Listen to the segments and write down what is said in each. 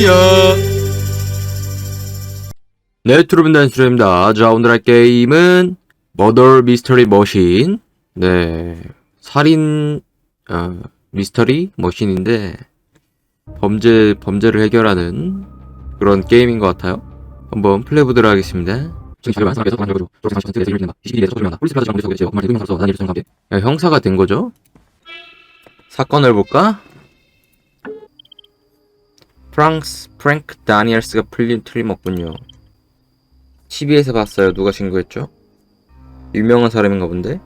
할렐루야. 네, 트루빈 단수입니다. 자, 오늘 할 게임은 머더 미스터리 머신. 네, 살인 어, 미스터리 머신인데 범죄 범죄를 해결하는 그런 게임인 것 같아요. 한번 플레이 보도록 하겠습니다. 지금 자료 많은 사람께서 그냥 그래도 저렇게 30% 내서 1을 낸다. 22일에서 소리한다. 폴리스 플라자 정부에서 계세요. 그말 대통령 사서 다니엘 수정 함께. 야, 형사가 된 거죠? 사건을 볼까? 프랑스 프랭크 다니엘스가 풀린 틀림없군요. TV에서 봤어요. 누가 신고했죠? 유명한 사람인가 본데?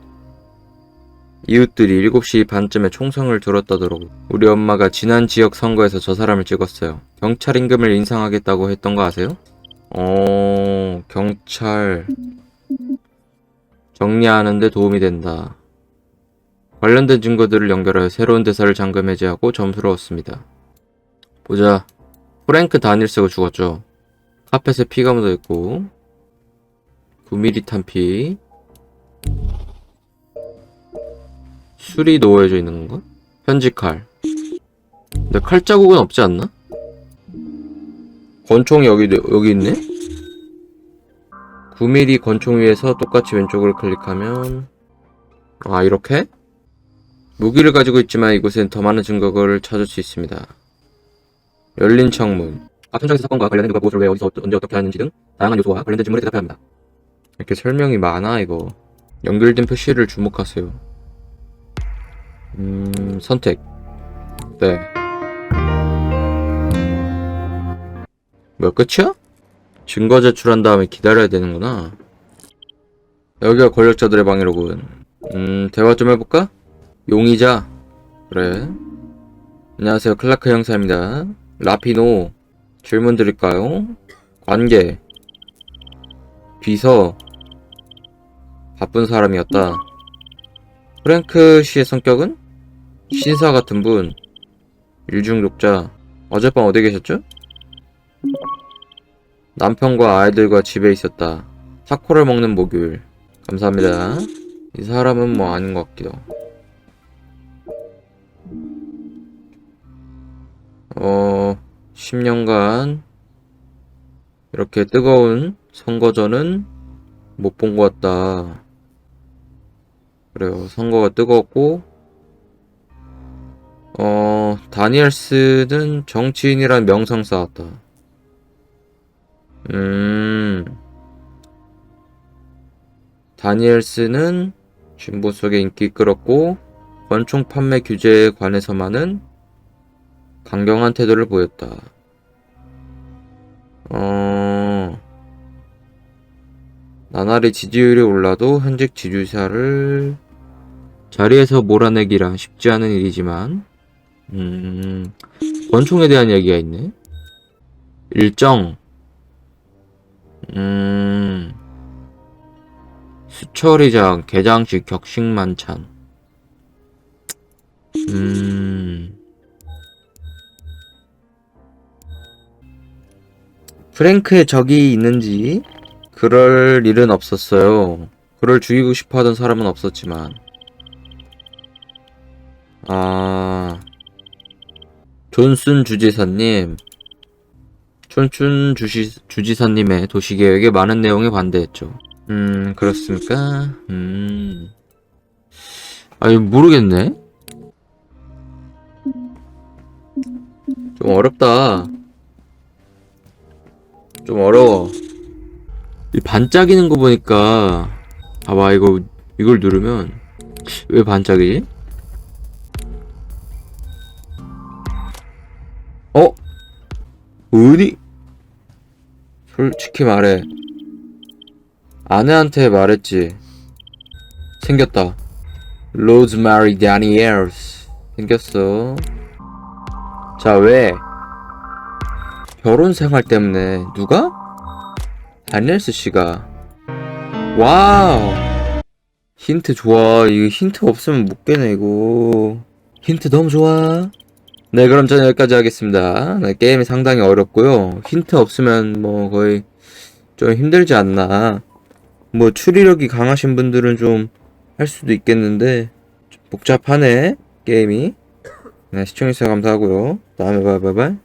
이웃들이 7시 반쯤에 총성을 들었다더라고. 우리 엄마가 지난 지역 선거에서 저 사람을 찍었어요. 경찰 임금을 인상하겠다고 했던 거 아세요? 어, 경찰. 정리하는데 도움이 된다. 관련된 증거들을 연결하여 새로운 대사를 잠금 해제하고 점수를 얻습니다. 보자. 프랭크 다닐스가 죽었죠. 카펫에 피가 묻어 있고 9mm 탄피 술이 놓여져 있는 건가? 편지 칼 근데 칼 자국은 없지 않나? 권총이 여기 여기 있네? 9mm 권총 위에서 똑같이 왼쪽을 클릭하면 아 이렇게? 무기를 가지고 있지만 이곳엔 더 많은 증거를 찾을 수 있습니다. 열린 창문. 앞 현장에서 사건과 관련된 누가 무엇을 왜 어디서 언제 어떻게 하는지 등 다양한 요소와 관련된 질문에 대답해야 합니다. 이렇게 설명이 많아 이거. 연결된 표시를 주목하세요. 음 선택. 네. 뭐 끝이야? 증거 제출한 다음에 기다려야 되는구나. 여기가 권력자들의 방이로군. 음 대화 좀 해볼까? 용의자. 그래. 안녕하세요 클라크 형사입니다. 라피노 질문 드릴까요? 관계 비서 바쁜 사람이었다. 프랭크 씨의 성격은 신사 같은 분 일중독자 어젯밤 어디 계셨죠? 남편과 아이들과 집에 있었다. 타코를 먹는 목요일 감사합니다. 이 사람은 뭐 아닌 것 같기도. 어, 10년간 이렇게 뜨거운 선거전은 못 본 것 같다. 그래요. 선거가 뜨거웠고, 어, 다니엘스는 정치인이란 명성 쌓았다. 음, 다니엘스는 진보 속에 인기 끌었고, 권총 판매 규제에 관해서만은 강경한 태도를 보였다. 어, 나날이 지지율이 올라도 현직 지주사를 자리에서 몰아내기란 쉽지 않은 일이지만, 음, 권총에 대한 이야기가 있네. 일정, 음, 수처리장, 개장식, 격식 만찬, 음, 프랭크의 적이 있는지 그럴 일은 없었어요. 그를 죽이고 싶어 하던 사람은 없었지만. 아, 존슨 주지사님. 존슨 주시, 주지사님의 도시계획에 많은 내용에 반대했죠. 음, 그렇습니까? 음. 아니, 모르겠네? 좀 어렵다. 좀 어려워. 이 반짝이는 거 보니까 봐봐 이거 이걸 누르면 왜 반짝이지? 어? 어디? 솔직히 말해. 아내한테 말했지. 생겼다. 로즈마리 다니엘스. 생겼어. 자, 왜? 결혼 생활 때문에 누가? 다니엘스 씨가. 와우. 힌트 좋아. 이거 힌트 없으면 못 깨네 이거. 힌트 너무 좋아. 네 그럼 저는 여기까지 하겠습니다. 네, 게임이 상당히 어렵고요. 힌트 없으면 뭐 거의 좀 힘들지 않나. 뭐 추리력이 강하신 분들은 좀 할 수도 있겠는데 좀 복잡하네 게임이. 네 시청해주셔서 감사하고요. 다음에 바이바이